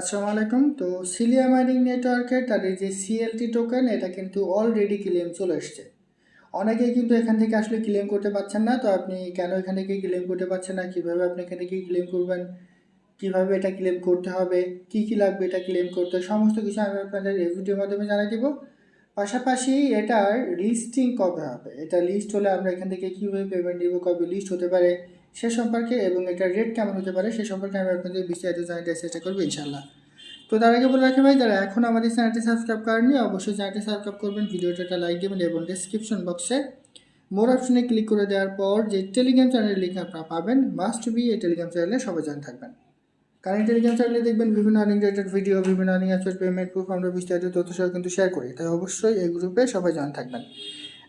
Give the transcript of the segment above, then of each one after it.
আসসালামু আলাইকুম। তো সিলিয়া মাইনিং নেটওয়ার্কের তাদের যে সিএলটি টোকেন এটা কিন্তু অলরেডি ক্লেম চলে এসছে। অনেকেই কিন্তু এখান থেকে আসলে ক্লেম করতে পারছেন না। তো আপনি কেন এখান থেকে ক্লেম করতে পারছেন না? কীভাবে আপনি এখান থেকে ক্লেম করবেন? কীভাবে এটা ক্লেম করতে হবে? কী কী লাগবে এটা ক্লেম করতে? সমস্ত কিছু আমি আপনাদের এই ভিডিওর মাধ্যমে জানাই দিব। পাশাপাশি এটার লিস্টিং কবে হবে? এটা লিস্ট হলে আমরা এখান থেকে কীভাবে পেমেন্ট দিব কবে লিস্ট হতে পারে? সে সম্পর্কে এবং এটার রেট কেমন হতে পারে সে সম্পর্কে আমি আপনাদের বিস্তারিত জানাতে চেষ্টা করব ইনশাল্লাহ তো তার আগে বলে রাখি ভাই, যারা এখন আমাদের চ্যানেলটি সাবস্ক্রাইব করেননি, অবশ্যই চ্যানেলটি সাবস্ক্রাইব করবেন ভিডিওটা একটা লাইক দেবেন এবং ডিসক্রিপশন বক্সে মোর অপশনে ক্লিক করে দেওয়ার পর যে টেলিগ্রাম চ্যানেলের লিঙ্ক আপনারা পাবেন মাস্ট বি এই টেলিগ্রাম চ্যানেলে সবাই জান থাকবেন। কারণ টেলিগ্রাম চ্যানেলে দেখবেন বিভিন্ন আর্নিং রিলেটেড ভিডিও বিভিন্ন আর্নিং অ্যাসেট পেমেন্ট প্রুফ আমরা বিস্তারিত তথ্য সহ কিন্তু শেয়ার করি, তাই অবশ্যই এই গ্রুপে সবাই জান থাকবেন।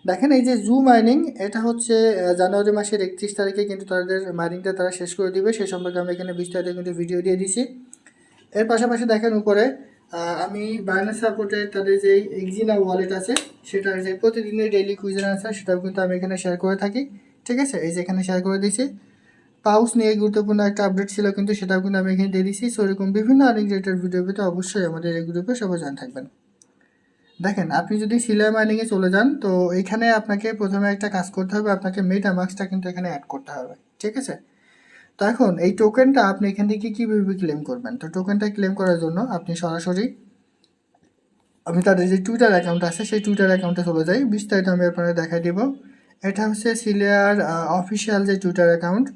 দেখেন এই যে জু মাইনিং এটা হচ্ছে জানুয়ারি মাসের একত্রিশ তারিখে কিন্তু তাদের মাইনিংটা তারা শেষ করে দিবে। সে সম্পর্কে আমরা এখানে বিস্তারিত কিন্তু ভিডিও দিয়ে দিছি। এর পাশাপাশি দেখেন উপরে আমি বাইনাস সাপোর্টে তাদের যে এক্সিনা ওয়ালেট আছে, সেটার যে প্রতিদিনের ডেইলি কুইজের আনসার সেটাও কিন্তু আমি এখানে শেয়ার করে থাকি। ঠিক আছে? এই যে এখানে শেয়ার করে দিয়েছি পাউস নিয়ে গুরুত্বপূর্ণ একটা আপডেট ছিল কিন্তু সেটাও কিন্তু আমি এখানে দিয়ে দিয়েছি সো এরকম বিভিন্ন আর্নিং রিলেটেড ভিডিও পেতে অবশ্যই আমাদের এই গ্রুপে সবাই জান থাকবেন। দেখেন, আপনি যদি সিলাই মাইনিংয়ে চলে যান, তো এখানে আপনাকে প্রথমে একটা কাজ করতে হবে, আপনাকে মেটা মার্কসটা কিন্তু এখানে অ্যাড করতে হবে, ঠিক আছে? তো এখন এই টোকেনটা আপনি এখান থেকে কীভাবে ক্লেম করবেন? তো টোকেনটা ক্লেম করার জন্য আপনি সরাসরি, আমি তাদের যে টুইটার অ্যাকাউন্ট আছে, সেই টুইটার অ্যাকাউন্টে চলে যাই। বিস্তারিত আমি আপনাদের দেখাই দেব। এটা হচ্ছে সিলিয়ার অফিসিয়াল যে টুইটার অ্যাকাউন্ট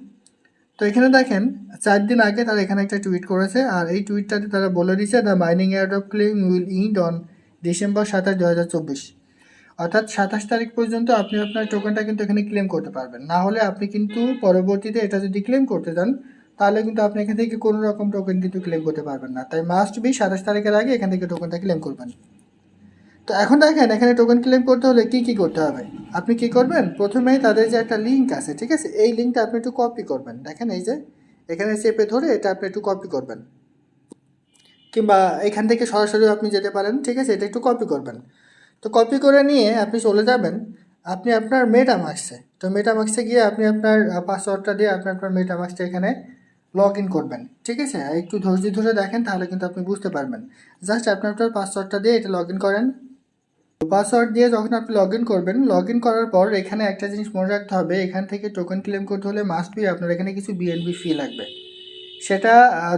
তো এখানে দেখেন, চার দিন আগে তারা এখানে একটা টুইট করেছে, আর এই টুইটটাতে তারা বলে দিয়েছে the mining era of claim will end on December সাতাশ দু হাজার চব্বিশ। অর্থাৎ সাতাশ তারিখ পর্যন্ত আপনি আপনার টোকেনটা কিন্তু এখানে ক্লেম করতে পারবেন। না হলে আপনি কিন্তু পরবর্তীতে এটা যদি ক্লেম করতে চান তাহলে কিন্তু আপনি এখান থেকে কোনো রকম টোকেন কিন্তু ক্লেম করতে পারবেন না। তাই মাস্ট বি সাতাশ তারিখের আগে এখান থেকে টোকেনটা ক্লেম করবেন। তো এখন দেখেন, এখানে টোকেন ক্লেম করতে হলে কী কী করতে হবে? আপনি কি করবেন? প্রথমেই তাদের যে একটা লিঙ্ক আছে, ঠিক আছে? এই লিঙ্কটা আপনি একটু কপি করবেন। দেখেন এই যে, এখানে চেপে ধরে এটা আপনি একটু কপি করবেন। কিংবা এখান থেকে সরাসরি আপনি যেতে পারেন, ঠিক আছে? এটা একটু কপি করবেন। তো কপি করে নিয়ে আপনি চলে যাবেন। আপনি আপনার মেটা মেটামাক্সে তো মেটা মেটামাক্সে গিয়ে আপনি আপনার পাসওয়ার্ডটা দিয়ে আপনি আপনার মেটা মেটামাক্সটা এখানে লগ ইন করবেন, ঠিক আছে? একটু ধৈর্য ধরে দেখেন, তাহলে কিন্তু আপনি বুঝতে পারবেন। জাস্ট আপনি আপনার পাসওয়ার্ডটা দিয়ে এটা লগ ইন করেন পাসওয়ার্ড দিয়ে যখন আপনি লগ ইন করবেন লগ ইন করার পর এখানে একটা জিনিস মনে রাখতে হবে। এখান থেকে টোকেন ক্লেম করতে হলে মাস্ট বি আপনার এখানে কিছু বিএনবি ফি লাগবে। সেটা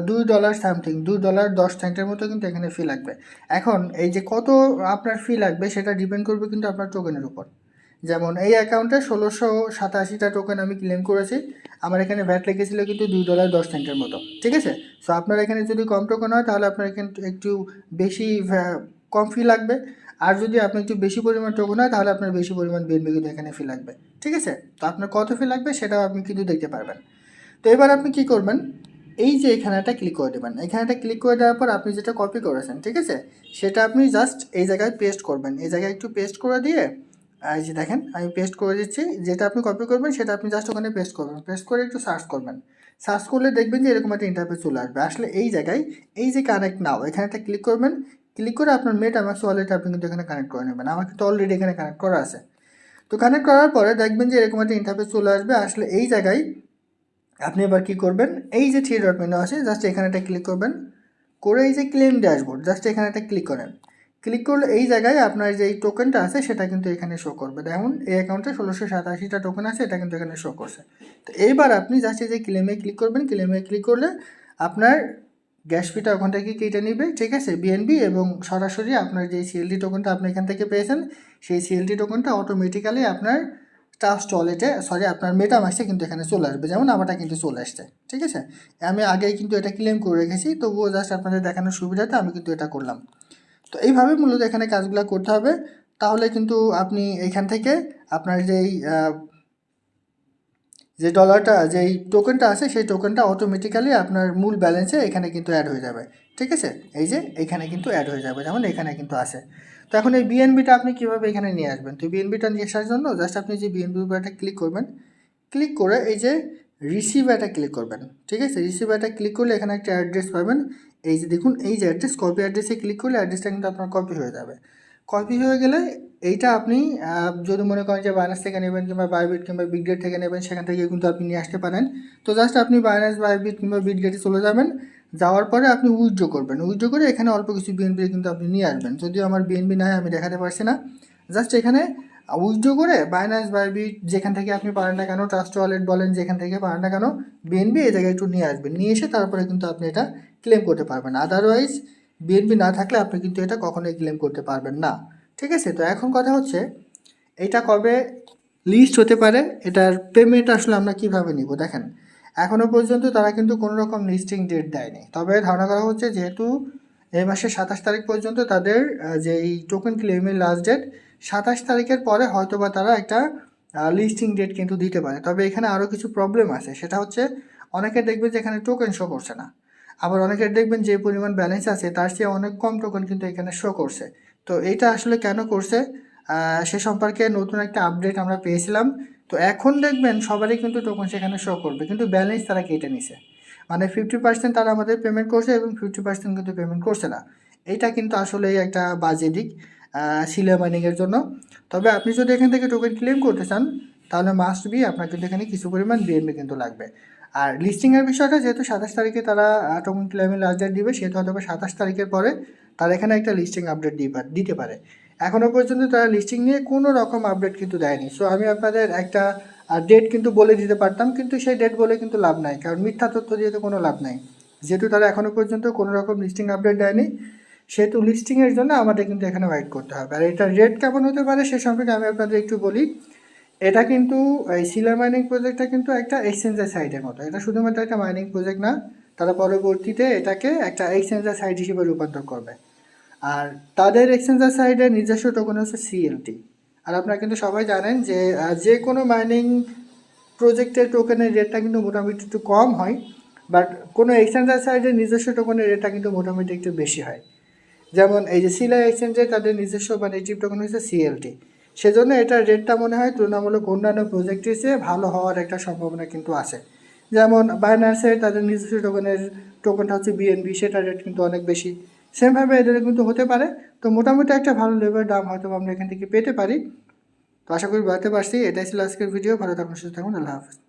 দুই ডলার সামথিং দুই ডলার দশ সেন্টের মতো কিন্তু এখানে ফি লাগবে। এখন এই যে কত আপনার ফি লাগবে সেটা ডিপেন্ড করবে কিন্তু আপনার টোকেনের উপর। যেমন এই অ্যাকাউন্টে ষোলোশো সাতাশিটা টোকেন আমি ক্লেম করেছি, আমার এখানে ভ্যাট লেগেছিলো কিন্তু দুই ডলার দশ সেন্টের মতো, ঠিক আছে? সো আপনার এখানে যদি কম টোকেন হয়, তাহলে আপনার এখানে একটু বেশি কম ফি লাগবে। আর যদি আপনি একটু বেশি পরিমাণ টোকেন হয়, তাহলে আপনার বেশি পরিমাণ বিএনবি কিন্তু এখানে ফি লাগবে, ঠিক আছে? তো আপনার কত ফি লাগবে সেটাও আপনি কিন্তু দেখতে পারবেন। তো এবার আপনি কি করবেন? এই যে এখানে একটা ক্লিক করে দেবেন, এখানে একটা ক্লিক করে দেওয়ার পর আপনি যেটা কপি করেছেন, ঠিক আছে? সেটা আপনি জাস্ট এই জায়গায় পেস্ট করবেন। এই জায়গায় একটু পেস্ট করে দিয়ে, এই যে দেখেন, আমি পেস্ট করে দিচ্ছি। যেটা আপনি কপি করবেন, সেটা আপনি জাস্ট ওখানে পেস্ট করবেন। পেস্ট করে একটু সার্চ করবেন। সার্চ করলে দেখবেন যে এরকম একটা ইন্টারফেস চলে আসবে। আসলে এই জায়গায়, এই যে কানেক্ট নাও এখানে একটা ক্লিক করবেন। ক্লিক করে আপনার মেটামাক্স ওয়ালেট আপনি কিন্তু এখানে কানেক্ট করে নেবেন। আমার কিন্তু অলরেডি এখানে কানেক্ট করা আছে। তো কানেক্ট করার পরে দেখবেন যে এরকম একটা ইন্টারফেস চলে আসবে। আসলে এই জায়গায় আপনি এবার কি করবেন? এই যে থ্রি ডট মেনু আছে জাস্ট এখানে একটা ক্লিক করবেন। করে এই যে ক্লেম ড্যাশবোর্ড জাস্ট এখানে একটা ক্লিক করেন। ক্লিক করলে এই জায়গায় আপনার যে এই টোকেনটা আছে, সেটা কিন্তু এখানে শো করবে। দেখুন, এই অ্যাকাউন্টে ষোলোশো সাতাশিটা টোকেন আছে, এটা কিন্তু এখানে শো করছে। তো এইবার আপনি জাস্ট এই যে ক্লেমে ক্লিক করবেন ক্লেমে ক্লিক করলে আপনার গ্যাস ফিটা ওখান থেকে কেটে নিবে, ঠিক আছে? বিএনবি এবং সরাসরি আপনার যে সিএলডি টোকেনটা আপনি এখান থেকে পেয়েছেন, সেই সিএলডি টোকেনটা অটোমেটিক্যালি আপনার ট্রাস্ট ওয়ালেটে সরি আপনার মেটামাক্সে কিন্তু এখানে চলে আসবে, যেমন আমারটা কিন্তু চলে আসছে, ঠিক আছে? আমি আগেই কিন্তু এটা ক্লেম করে রেখেছি, তবুও জাস্ট আপনাদের দেখানোর সুবিধাতে আমি কিন্তু এটা করলাম। তো এইভাবে মূলত এখানে কাজগুলো করতে হবে, তাহলে কিন্তু আপনি এখান থেকে আপনার যেই যে ডলারটা যেই টোকেনটা আছে, সেই টোকেনটা অটোমেটিক্যালি আপনার মূল ব্যালেন্সে এখানে কিন্তু অ্যাড হয়ে যাবে, ঠিক আছে? এই যে, এখানে কিন্তু অ্যাড হয়ে যাবে, যেমন এখানে কিন্তু আছে। তো এখন এই বিএনবিটা আপনি কীভাবে এখানে নিয়ে আসবেন? তো বিএনবিটা নিয়ে আসার জন্য জাস্ট আপনি যে বিএনবি উপরটা ক্লিক করবেন ক্লিক করে এই যে রিসিভ এটা ক্লিক করবেন, ঠিক আছে? রিসিভ এটা ক্লিক করলে এখানে একটা অ্যাড্রেস পাবেন। এই যে দেখুন, এই যে অ্যাড্রেস কপি অ্যাড্রেসে ক্লিক করলে অ্যাড্রেসটা কিন্তু আপনার কপি হয়ে যাবে। কপি হয়ে গেলে এইটা আপনি যদি মনে করেন যে বাইনাস থেকে নেবেন কিংবা বাইবিট কিংবা বিগডেট থেকে নেবেন, সেখান থেকে কিন্তু আপনি নিয়ে আসতে পারেন। তো জাস্ট আপনি বাইনাস বাইবিট কিংবা বিটগেটে চলে যাবেন। যাওয়ার পরে আপনি উইথড্র করবেন। উইথড্র করে এখানে অল্প কিছু বিএনপি কিন্তু আপনি নিয়ে আসবেন। যদিও আমার বিএনপি নাই, আমি দেখাতে পারছি না। জাস্ট এখানে উইথড্র করে বাইন্যান্স বাইবিট যেখান থেকে আপনি পারেন না কেন ট্রাস্ট ওয়ালেট বলেন যেখান থেকে পারেন না কেন বিএনপি এই জায়গায় একটু নিয়ে আসবেন। নিয়ে এসে তারপরে কিন্তু আপনি এটা ক্লেম করতে পারবেন। আদারওয়াইজ বিএনপি না থাকলে আপনি কিন্তু এটা কখনোই ক্লেম করতে পারবেন না। ঠিক আছে? তো এখন কথা হচ্ছে, এটা কবে লিস্ট হতে পারে? এটার পেমেন্ট আসলে আমরা কীভাবে নিব? দেখেন এখনও পর্যন্ত তারা কিন্তু কোনো রকম লিস্টিং ডেট দেয়নি। তবে ধারণা করা হচ্ছে যেহেতু এই মাসের সাতাশ তারিখ পর্যন্ত তাদের যে এই টোকেন ক্লেমের লাস্ট ডেট সাতাশ তারিখের পরে হয়তো বা তারা একটা লিস্টিং ডেট কিন্তু দিতে পারে। তবে এখানে আরও কিছু প্রবলেম আছে। সেটা হচ্ছে অনেকে দেখবেন যে এখানে টোকেন শো করছে না। আবার অনেকের দেখবেন যে পরিমাণ ব্যালেন্স আছে, তার চেয়ে অনেক কম টোকেন কিন্তু এখানে শো করছে। তো এটা আসলে কেন করছে? সে সম্পর্কে নতুন একটা আপডেট আমরা পেয়েছিলাম। তো এখন দেখবেন সবারই কিন্তু টোকন সেখানে শো করবে, কিন্তু ব্যালেন্স তারা কেটে নিছে। মানে ফিফটি পার্সেন্ট তারা আমাদের পেমেন্ট করছে এবং ফিফটি পার্সেন্ট কিন্তু পেমেন্ট করছে না। এটা কিন্তু আসলে একটা বাজে দিক সিলিয়া মাইনিংয়ের জন্য। তবে আপনি যদি এখান থেকে টোকেন ক্লেম করতে চান, তাহলে মাস্ট বি আপনার কিন্তু এখানে কিছু পরিমাণ বিএনপি কিন্তু লাগবে। আর লিস্টিংয়ের বিষয়টা যেহেতু সাতাশ তারিখে তারা টোকেন ক্লেমের লাস্ট দিবে, সেহেতু হয়তো সাতাশ তারিখের পরে তারা এখানে একটা লিস্টিং আপডেট দিতে পারে। এখনও পর্যন্ত তারা লিস্টিং নিয়ে কোনো রকম আপডেট কিন্তু দেয়নি। সো আমি আপনাদের একটা ডেট কিন্তু বলে দিতে পারতাম, কিন্তু সেই ডেট বলে কিন্তু লাভ নাই, কারণ মিথ্যা তথ্য দিয়ে তো কোনো লাভ নাই। যেহেতু তারা এখনও পর্যন্ত কোনো রকম লিস্টিং আপডেট দেয়নি, সেহেতু লিস্টিংয়ের জন্য আমাদের কিন্তু এখানে ওয়েট করতে হবে। আর এটা রেট কেমন হতে পারে সে সম্পর্কে আমি আপনাদের একটু বলি। এটা কিন্তু, এই সিলার মাইনিং প্রজেক্টটা কিন্তু একটা এক্সচেঞ্জের সাইটের মতো। এটা শুধুমাত্র একটা মাইনিং প্রজেক্ট না, তারা পরবর্তীতে এটাকে একটা এক্সচেঞ্জের সাইট হিসেবে রূপান্তর করবে। আর তাদের এক্সচেঞ্জার সাইডের নিজস্ব টোকেন হচ্ছে সিএলটি আর আপনারা কিন্তু সবাই জানেন যে যে কোনো মাইনিং প্রজেক্টের টোকেনের রেটটা কিন্তু মোটামুটি একটু কম হয় বাট কোনো এক্সচেঞ্জার সাইডের নিজস্ব টোকেনের রেটটা কিন্তু মোটামুটি একটু বেশি হয়। যেমন এই যে সিলা এক্সচেঞ্জে তাদের নিজস্ব মানে চিপ টোকেন হচ্ছে সিএলটি সেজন্য এটার রেটটা মনে হয় তুলনামূলক অন্যান্য প্রজেক্টের চেয়ে ভালো হওয়ার একটা সম্ভাবনা কিন্তু আছে। যেমন বাইনার্সের তাদের নিজস্ব টোকেনের টোকেনটা হচ্ছে বিএনবি সেটার রেট কিন্তু অনেক বেশি। সেমভাবে এদের কিন্তু হতে পারে। তো মোটামুটি একটা ভালো লেভেলের দাম হয়তো আমরা এখান থেকে পেতে পারি। তো আশা করি বাড়াতে পারছি। এটাই ছিল আজকের ভিডিও ভালো থাকুন, সুস্থ থাকুন। আল্লাহ হাফিজ।